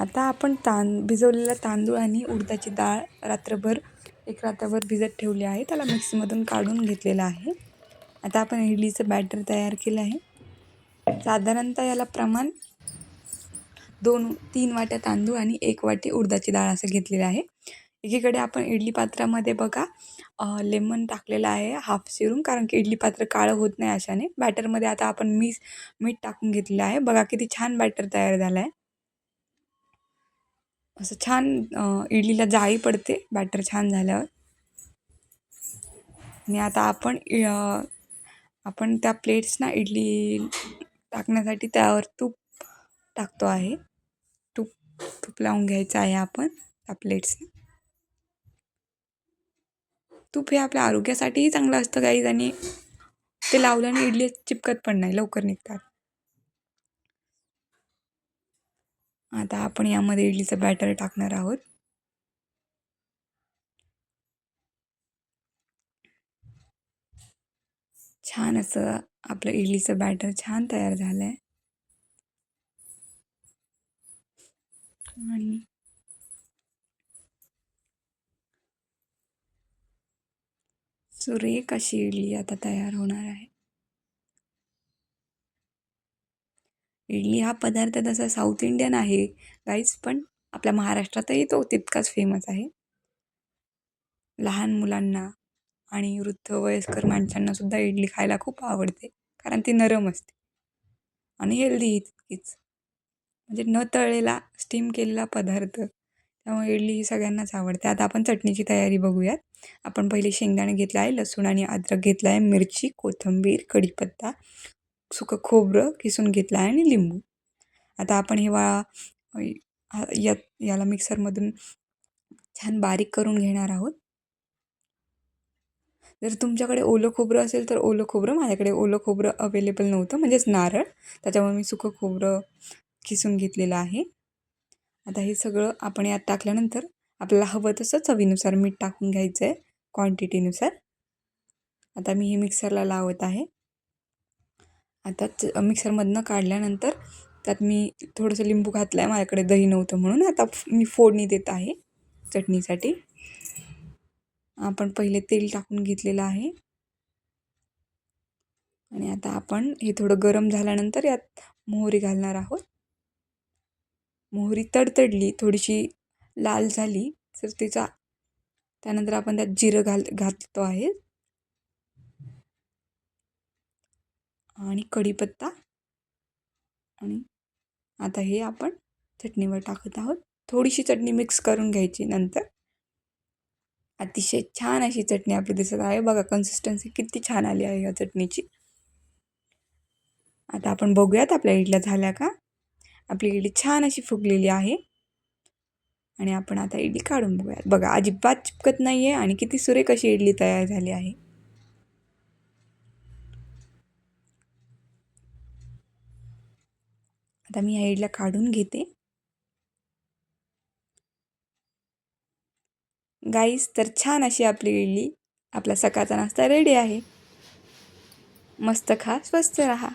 आता आपण तां भिजवलेला तांदूळ आणि उडदाची डाळ रात्रभर एक रात्रभर भिजत ठेवली आहे. त्याला मिक्समधून काढून घेतलेलं आहे. आता आपण इडलीचं बॅटर तयार केलं आहे. साधारणतः याला प्रमाण दोन तीन वाट्या तांदूळ आणि एक वाटी उडदाची डाळ असं घेतलेलं आहे. एकीकडे आपण इडली पात्रामध्ये बघा लेमन टाकलेलं आहे हाफ शिरून कारण की इडली पात्र काळं होत नाही अशाने. बॅटरमध्ये आता आपण मीस मीठ टाकून घेतलेलं आहे. बघा किती छान बॅटर तयार झालं आहे. असं छान इडलीला जाळी पडते बॅटर छान झाल्यावर. आणि आता आपण आपण त्या प्लेट्सना इडली टाकण्यासाठी त्यावर तूप टाकतो आहे. तूप तूप लावून घ्यायचं आहे आपण त्या प्लेट्सना तूप हे आपल्या आरोग्यासाठीही चांगलं असतं काही आणि ते लावल्याने इडली चिपकत पण नाही लवकर निघतात. आता आपण यामध्ये इडलीचं बॅटर टाकणार आहोत. छान असं आपलं इडलीचं बॅटर छान तयार झालं आहे आणि सुरेख अशी इडली आता तयार होणार आहे. इडली हा पदार्थ तसा साऊथ इंडियन आहे. गाईज पण आपल्या महाराष्ट्रातही तो तितकाच फेमस आहे. लहान मुलांना आणि वृद्ध वयस्कर माणसांनासुद्धा इडली खायला खूप आवडते. कारण ती नरम असते. आणि हेल्दी तितकीच म्हणजे न तळलेला स्टीम केलेला पदार्थ. त्यामुळे इडली ही सगळ्यांनाच आवडते. आता आपण चटणीची तयारी बघूयात. आपण पहिले शेंगदाणे घेतलं आहे लसूण आणि अद्रक घेतलं आहे मिरची कोथिंबीर कढीपत्ता सुकं खोबरं किसून घेतलं आहे आणि लिंबू. आता आपण हे या याला मिक्सरमधून छान बारीक करून घेणार आहोत. जर तुमच्याकडे ओलं खोबरं असेल तर ओलं खोबरं माझ्याकडे ओलं खोबरं अवेलेबल नव्हतं म्हणजेच नारळ. त्याच्यामुळे मी सुकं खोबरं किसून घेतलेलं आहे. आता हे सगळं आपण यात टाकल्यानंतर आपल्याला हवं तसं चवीनुसार मीठ टाकून घ्यायचं आहे क्वांटिटीनुसार आता मी हे मिक्सरला लावत आहे. आता मिक्सरमधनं काढल्यानंतर त्यात मी थोडंसं लिंबू घातलं आहे माझ्याकडे दही नव्हतं म्हणून. आता मी फोडणी देत आहे चटणीसाठी. आपण पहिले तेल टाकून घेतलेलं आहे. आणि आता आपण हे थोडं गरम झाल्यानंतर यात मोहरी घालणार आहोत. मोहरी तडतडली थोडीशी लाल झाली तर तिचा त्यानंतर आपण त्यात जिरं घाल घालतो आहे. आणि कढीपत्ता. आणि आता हे आपण चटणीवर टाकत आहोत. थोडीशी चटणी मिक्स करून घ्यायची नंतर. अतिशय छान अशी चटणी आपली दिसत आहे. बघा कन्सिस्टन्सी किती छान आली आहे या चटणीची. आता आपण बघूयात आपल्या इडल्या झाल्या का? आपली इडली छान अशी फुगलेली आहे. आणि आपण आता इडली काढून बघूयात. बघा अजिबात चिपकत नाही आहे आणि किती सुरेख अशी इडली तयार झाली आहे. आता मी ह्या इडल्या काढून घेते. गाईस तर छान अशी आपली इडली. आपला सकाळचा नाश्ता रेडी आहे. मस्त खा स्वस्त रहा.